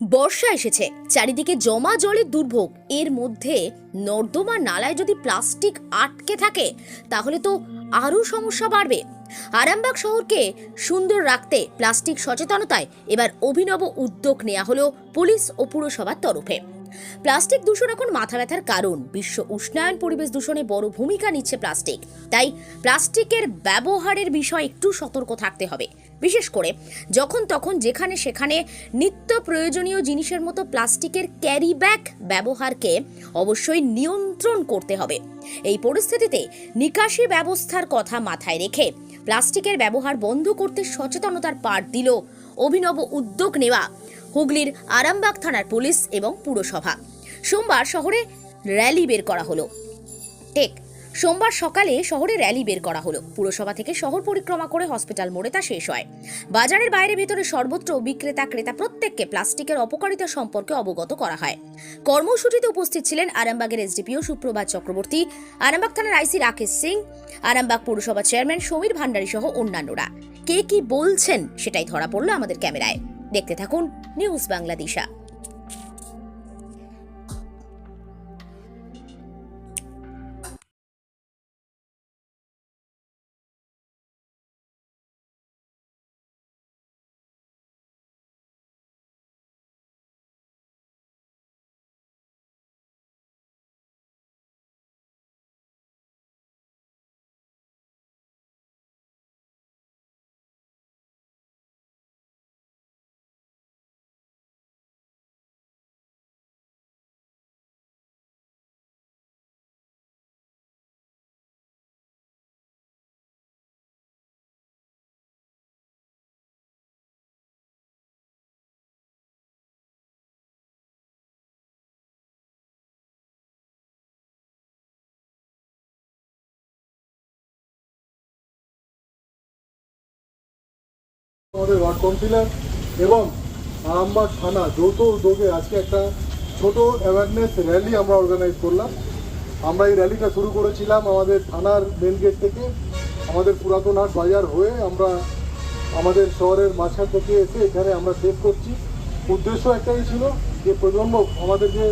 বর্ষা এসেছে, চারিদিকে জমা জলের দুর্ভোগ। এর মধ্যে নর্দমা নালায় যদি প্লাস্টিক আটকে থাকে, তাহলে তো আরও সমস্যা বাড়বে। আরামবাগ শহরকে সুন্দর রাখতে প্লাস্টিক সচেতনতায় এবার অভিনব উদ্যোগ নেওয়া হলো পুলিশ ও পুরসভার তরফে। প্লাস্টিক দূষণ এখন মাথা ব্যথার কারণ। বিশ্ব উষ্ণায়ন পরিবেশ দূষণে বড় ভূমিকা নিচ্ছে প্লাস্টিক। তাই প্লাস্টিকের ব্যবহারের বিষয়ে একটু সতর্ক থাকতে হবে। বিশেষ করে যখন তখন যেখানে সেখানে নিত্য প্রয়োজনীয় জিনিসের মতো প্লাস্টিকের ক্যারি ব্যাগ ব্যবহারকে অবশ্যই নিয়ন্ত্রণ করতে হবে। এই পরিস্থিতিতে নিকাশি ব্যবস্থার কথা মাথায় রেখে প্লাস্টিকের ব্যবহার বন্ধ করতে সচেতনতার পাঠ দিল অভিনব উদ্যোগ নেওয়া হুগলির আরামবাগ থানার পুলিশ এবং পুরসভা। সোমবার শহরে র্যালি বের করা হলো। টেক সোমবার সকালে শহরে র্যালি বের করা হলো। পুরসভা থেকে শহর পরিক্রমা করে হসপিটাল মোড়ে তা শেষ হয়। বাজারের বাইরে ভেতরে সর্বত্র বিক্রেতা, ক্রেতা প্রত্যেককে প্লাস্টিকের অপকারিতা সম্পর্কে অবগত করা হয়। কর্মসূচিতে উপস্থিত ছিলেন আরামবাগের এসডিপিও সুপ্রভাত চক্রবর্তী, আরামবাগ থানার আইসি রাকেশ সিং, আরামবাগ পৌরসভা চেয়ারম্যান সমীর ভান্ডারী সহ অন্যান্যরা। কে কি বলছেন সেটাই ধরা পড়ল আমাদের ক্যামেরায়। দেখতে থাকুন নিউজ বাংলাদেশা আমাদের ওয়ার্ড কাউন্সিলর এবং আরামবাগ থানা যৌথ উদ্যোগে আজকে একটা ছোট অ্যাওয়ারনেস র্যালি আমরা অর্গানাইজ করলাম। আমরা এই র্যালিটা শুরু করেছিলাম আমাদের থানার মেন গেট থেকে, আমাদের পুরাতন হাট বাজার হয়ে আমরা আমাদের শহরের মাঝখান থেকে এসে এখানে আমরা শেষ করছি। উদ্দেশ্য একটাই ছিল যে প্রজন্ম, আমাদের যে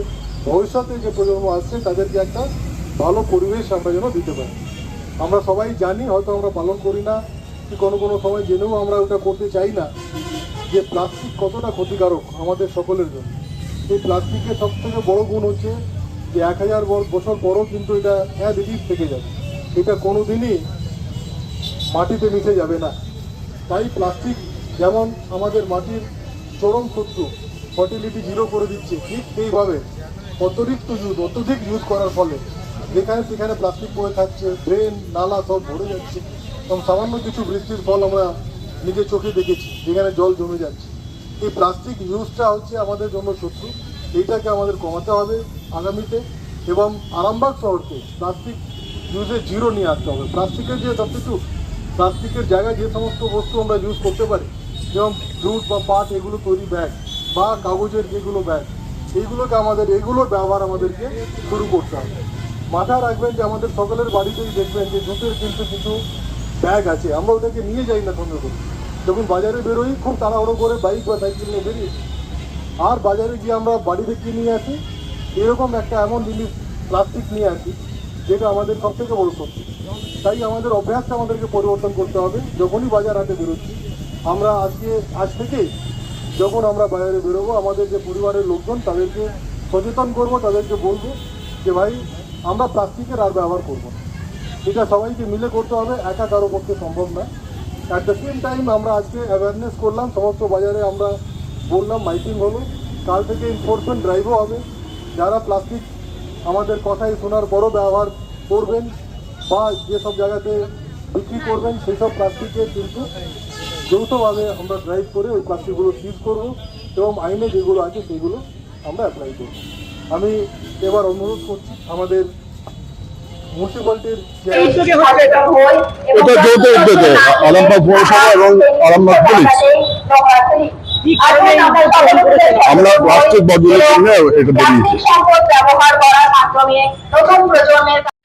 ভবিষ্যতে যে প্রজন্ম আসছে, তাদেরকে একটা ভালো পরিবেশ আমরা যেন দিতে পারি। আমরা সবাই জানি, হয়তো আমরা পালন করি না কোনো কোনো সময় জেনেও আমরা ওটা করতে চাই না যে প্লাস্টিক কতটা ক্ষতিকারক আমাদের সকলের জন্য। এই প্লাস্টিকের সব থেকে বড় গুণ হচ্ছে যে এক হাজার বছর পরও কিন্তু এটা এক রিলিজ থেকে যাবে। এটা কোনো দিনই মাটিতে মিশে যাবে না। তাই প্লাস্টিক যেমন আমাদের মাটির চরম শত্রু ফার্টিলিটি জিরো করে দিচ্ছে, ঠিক সেইভাবে অতিরিক্ত ইউজ অত্যধিক ইউজ করার ফলে যেখানে সেখানে প্লাস্টিক পড়ে থাকছে ড্রেন নালা সব ভরে যাচ্ছে। এবং সামান্য কিছু বৃষ্টির ফল আমরা নিজের চোখে দেখেছি, যেখানে জল জমে যাচ্ছে। এই প্লাস্টিক ইউজটা হচ্ছে আমাদের জন্য শত্রু। এইটাকে আমাদের কমাতে হবে আগামীতে এবং আরামবাগ শহরকে প্লাস্টিক ইউজে জিরো নিয়ে আসতে হবে। প্লাস্টিকের যে সাবস্টিটিউট প্লাস্টিকের জায়গায় যে সমস্ত বস্তু আমরা ইউজ করতে পারি, যেমন জুট বা পাট, এগুলো তৈরি ব্যাগ বা কাগজের যেগুলো ব্যাগ, এইগুলোকে আমাদের এগুলোর ব্যবহার আমাদেরকে শুরু করতে হবে। মাথায় রাখবেন যে আমাদের সকলের বাড়িতেই দেখবেন যে জুটের কিন্তু কিছু ব্যাগ আছে, আমরা ওটাকে নিয়ে যাই না সঙ্গে করে যখন বাজারে বেরোই, খুব তাড়াহুড়ো করে বাইক বা সাইকেল নিয়ে বেরিয়ে। আর বাজারে গিয়ে আমরা বাড়ি থেকে নিয়ে আসি? এরকম একটা এমন জিনিস, প্লাস্টিক নিয়ে আসি, যেটা আমাদের সব থেকে বড় শক্তি তাই আমাদের অভ্যাসটা আমাদেরকে পরিবর্তন করতে হবে। যখনই বাজার হাতে বেরোচ্ছি, আমরা আজকে, আজ থেকে যখন আমরা বাজারে বেরোবো, আমাদের যে পরিবারের লোকজন, তাদেরকে সচেতন করব, তাদেরকে বলব যে, ভাই, আমরা প্লাস্টিকের আর ব্যবহার করব না। এটা সবাইকে মিলে করতে হবে, একা কারও পক্ষে সম্ভব না অ্যাট দ্য সেম টাইম আমরা আজকে অ্যাওয়ারনেস করলাম, সমস্ত বাজারে আমরা বললাম মাইকিং হলো। কাল থেকে এনফোর্সমেন্ট ড্রাইভও হবে। যারা প্লাস্টিক আমাদের কথাই শোনার পরও ব্যবহার করবেন বা যেসব জায়গাতে বিক্রি করবেন, সেই সব প্লাস্টিকের কিন্তু যৌথভাবে আমরা ড্রাইভ করে ওই প্লাস্টিকগুলো সিজ করব এবং আইনে যেগুলো আছে, সেগুলো আমরা অ্যাপ্লাই করব। আমি এবার অনুরোধ করছি, আমাদের মিউনিসিপ্যালিটির এটা যৌথ উদ্যোগে আরামবাগ পৌরসভা এবং আরামবাগ পুলিশ। আমরা প্লাস্টিক বর্জনের জন্য এটা বেরিয়েছি